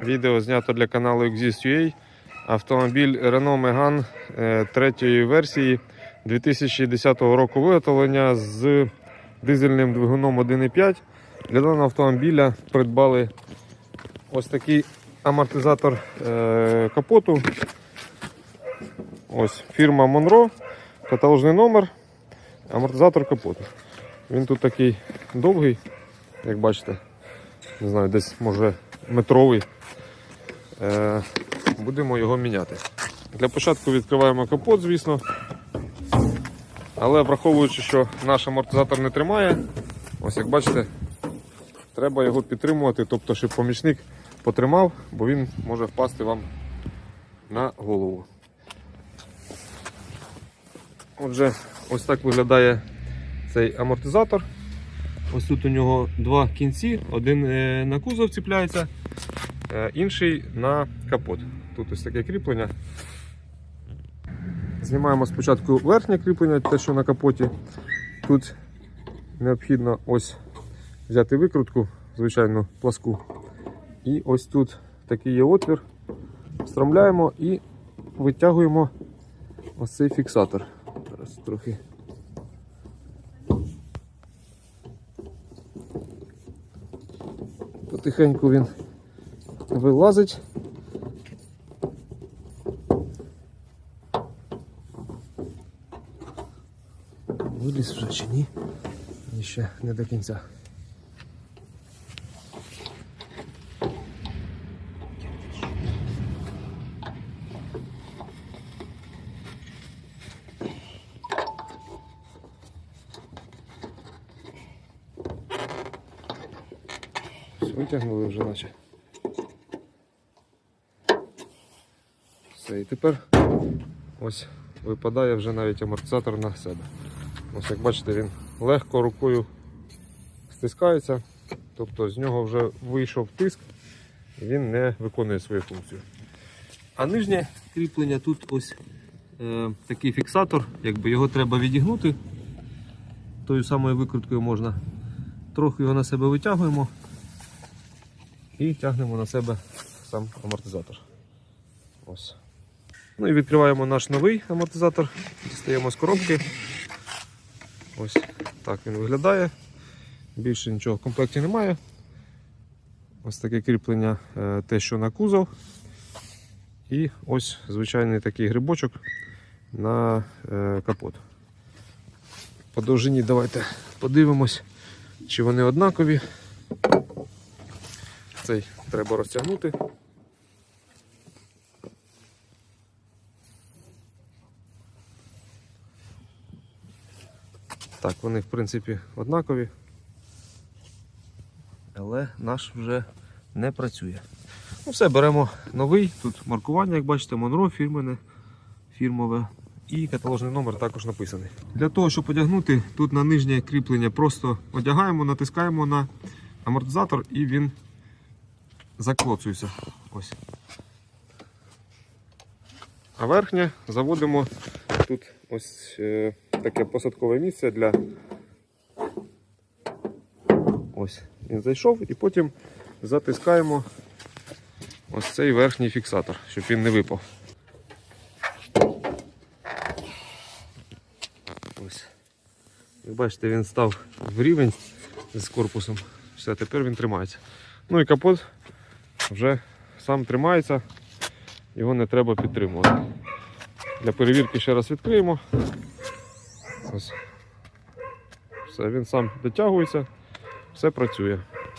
Відео знято для каналу Exist.ua. Автомобіль Renault Megane е, третьої версії 2010 року виготовлення з дизельним двигуном 1.5. Для даного автомобіля придбали ось такий амортизатор е, капоту. Ось фірма Monroe, каталожний номер, амортизатор капоту. Він тут такий довгий, як бачите, не знаю, десь може метровий. Е, будемо його міняти. Для початку відкриваємо капот, звісно. Але враховуючи, що наш амортизатор не тримає, ось як бачите, треба його підтримувати, тобто, щоб помічник потримав, бо він може впасти вам на голову. Отже, ось так виглядає цей амортизатор. Ось тут у нього два кінці, один е, на кузов ціпляється, інший на капот. Тут ось таке кріплення. Знімаємо спочатку верхнє кріплення, те, що на капоті. Тут необхідно ось взяти викрутку, звичайно, пласку. І ось тут такий є отвір. Встромляємо і витягуємо ось цей фіксатор. Зараз трохи. Потихеньку він вилазить. Виліз вже чи ні? Ще не до кінця. Витягнули вже наче. Все, і тепер ось випадає вже навіть амортизатор на себе. Ось як бачите, він легко рукою стискається, тобто з нього вже вийшов тиск, і він не виконує свою функцію. А нижнє кріплення тут ось е, такий фіксатор, якби його треба відігнути. Тою самою викруткою можна. Трохи його на себе витягуємо і тягнемо на себе сам амортизатор. Ось. Ну і відкриваємо наш новий амортизатор, дістаємо з коробки. Ось так він виглядає. Більше нічого в комплекті немає. Ось таке кріплення, е, те, що на кузов. І ось звичайний такий грибочок на е, капот. По довжині давайте подивимось, чи вони однакові. Цей треба розтягнути. Так, вони в принципі однакові. Але наш вже не працює. Ну все, беремо новий. Тут маркування, як бачите, Монро фірмене, фірмове. І каталожний номер також написаний. Для того, щоб одягнути, тут на нижнє кріплення просто одягаємо, натискаємо на амортизатор і він заклоцується. Ось. А верхнє заводимо тут ось е, таке посадкове місце для. Ось, він зайшов і потім затискаємо ось цей верхній фіксатор, щоб він не випав. Ось. Як бачите, він став в рівень з корпусом. Все, тепер він тримається. Ну і капот вже сам тримається, його не треба підтримувати. Для перевірки ще раз відкриємо. Ось. Все, він сам дотягується, все працює.